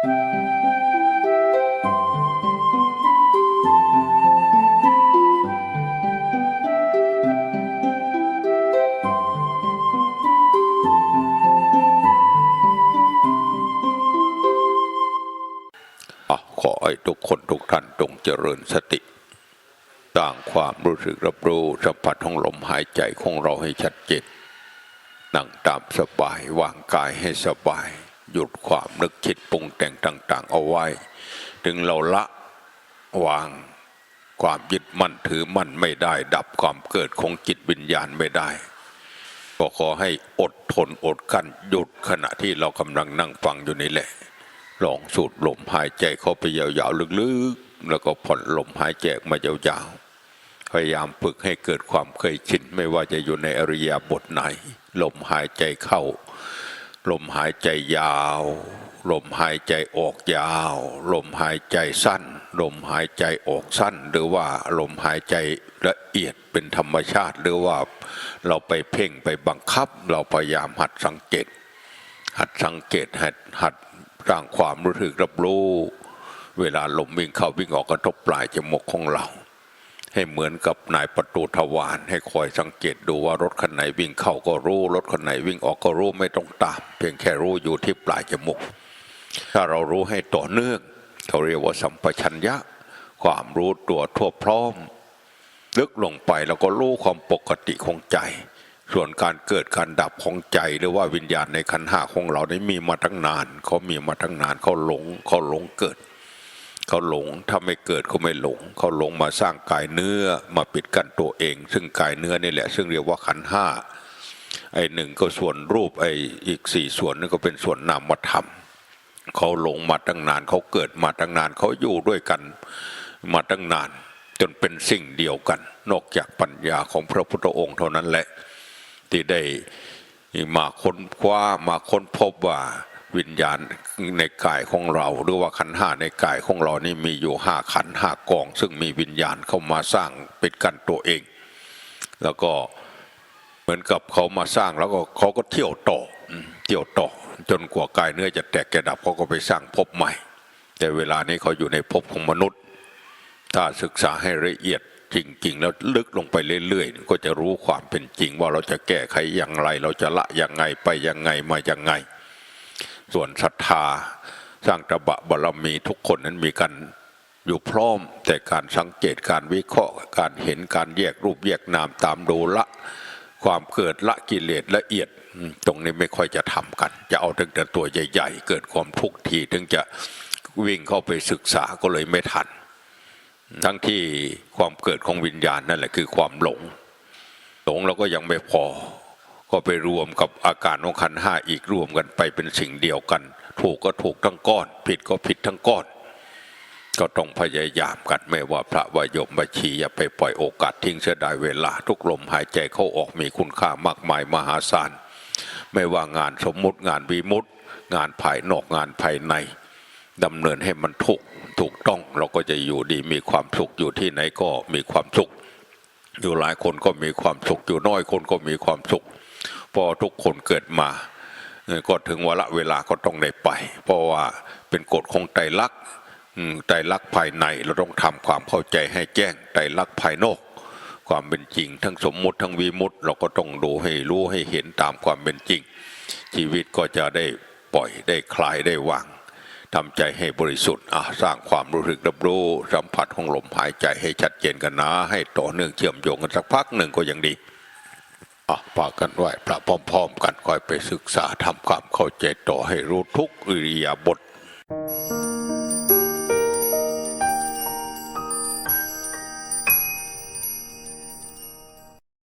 ขอให้ทุกคนทุกท่านจงเจริญสติต่างความรู้สึกรับรู้สัมผัสของลมหายใจของเราให้ชัดเจนนั่งตามสบายวางกายให้สบาย หยุดความนึกคิดปรุงแต่งต่าง ๆ เอาไว้ ถึงเราละวางความยึดมั่นถือมั่นไม่ได้ ดับความเกิดของจิตวิญญาณไม่ได้ ก็ขอให้อดทนอดกั้นหยุดขณะที่เรากำลังนั่งฟังอยู่นี่แหละ ลองสูดลมหายใจเข้าไปยาวๆลึกๆ แล้วก็ผ่อนลมหายใจมายาวๆ พยายามฝึกให้เกิดความเคยชินไม่ว่าจะอยู่ในอริยบทไหน ลมหายใจเข้า ลมหายใจยาว ลมหายใจออกยาว ลมหายใจสั้น ลมหายใจออกสั้น หรือว่าลมหายใจละเอียดเป็นธรรมชาติ หรือว่าเราไปเพ่งไปบังคับ เราพยายามหัดสังเกต หัดสังเกตหัดหัดสร้างความรู้สึกรับรู้ เวลาลมวิ่งเข้าวิ่งออกกระทบปลายจมูกของเรา ให้เหมือนกับนายประตูทวารให้คอยสังเกตดูว่ารถคันไหนวิ่งเข้าก็รู้รถคันไหนวิ่งออกก็รู้ไม่ต้องตาม เพียงแค่รู้อยู่ที่ปลายจมูกถ้าเรารู้ให้ต่อเนื่องเขาเรียกว่าสัมปชัญญะ ความรู้ตัวทั่วพร้อม ลึกลงไปแล้วก็รู้ความปกติของใจ ส่วนการเกิดการดับของใจหรือว่าวิญญาณในขันห้าของเราได้มีมาตั้งนานเขามีมาตั้งนานเขาหลงเขาหลงเกิด เขาหลงถ้าไม่เกิดเขาไม่หลง เขาหลงมาสร้างกายเนื้อมาปิดกั้นตัวเอง ซึ่งกายเนื้อนี่แหละ ซึ่งเรียกว่าขันห้าไอ้หนึ่งก็ส่วนรูปไอ้อีกสี่ส่วนนั่นก็เป็นส่วนนามธรรมเขาหลงมาตั้งนานเขาเกิดมาตั้งนานเขาอยู่ด้วยกันมาตั้งนาน จนเป็นสิ่งเดียวกัน นอกจากปัญญาของพระพุทธองค์เท่านั้นแหละ ที่ได้มาค้นคว้ามาค้นพบว่า วิญญาณในกายของเราหรือว่าขันห้าในกายของเรานี่มีอยู่ห้าขันห้ากอง ซึ่งมีวิญญาณเข้ามาสร้างเป็นกันตัวเอง แล้วก็เหมือนกับเขามาสร้างแล้วก็เขาก็เที่ยวต่อเที่ยวต่อจนกว่ากายเนื้อจะแตกแกดับเขาก็ไปสร้างภพใหม่ แต่เวลานี้เขาอยู่ในภพของมนุษย์ ถ้าศึกษาให้ละเอียดจริงๆ แล้วลึกลงไปเรื่อยๆ ก็จะรู้ความเป็นจริงว่าเราจะแก้ไขอย่างไร เราจะละอย่างไงไปอยังไงมาอยังไง ส่วนศรัทธา สร้างตบะบารมีทุกคนนั้นมีกันอยู่พร้อม แต่การสังเกตการวิเคราะห์ การเห็นการแยกรูปแยกนามตามดูละ ความเกิดละกิเลสละเอียดตรงนี้ไม่ค่อยจะทำกัน จะเอาถึงแต่ตัวใหญ่ ๆ เกิดความทุกข์ทีถึงจะวิ่งเข้าไปศึกษาก็เลยไม่ทัน ทั้งที่ความเกิดของวิญญาณนั่นแหละคือความหลง หลงแล้วก็ยังไม่พอ ก็ไปรวมกับอาการของขันห้าอีกรวมกันไปเป็นสิ่งเดียวกัน ถูกก็ถูกทั้งก้อน ผิดก็ผิดทั้งก้อน ก็ต้องพยายามกันไม่ว่าพระวายมบัญชีอย่าไปปล่อยโอกาสทิ้งเสียดายเวลาทุกลมหายใจเข้าออกมีคุณค่ามากมายมหาศาลไม่ว่างานสมมุติงานวิมุติงานภายนอกงานภายในดำเนินให้มันถูกถูกต้องเราก็จะอยู่ดีมีความสุขอยู่ที่ไหนก็มีความสุข อยู่หลายคนก็มีความสุขอยู่น้อยคนก็มีความสุข อทุกคนเกิดมา ก็ถึงวาระเวลาก็ต้องได้ไป เพราะว่าเป็นกฎของไตรลักษณ์ไตรลักษณ์ภายในเราต้องทำความเข้าใจให้แจ้งไตรลักษณ์ภายนอก ความเป็นจริง ทั้งสมมุติทั้งวีมุติ เราก็ต้องดูให้รู้ให้เห็นตามความเป็นจริง ชีวิตก็จะได้ปล่อยได้คลายได้วางทำใจให้บริสุทธิ์สร้างความรู้สึกรับรู้สัมผัสของลมหายใจให้ชัดเจนกันนะ ให้ต่อเนื่องเชื่อมโยงกันสักพักหนึ่งก็ยังดี อะปากันไหวพระพร้อมๆ กันคอยไปศึกษาทำความเข้าใจต่อให้รู้ทุกอิริยาบถ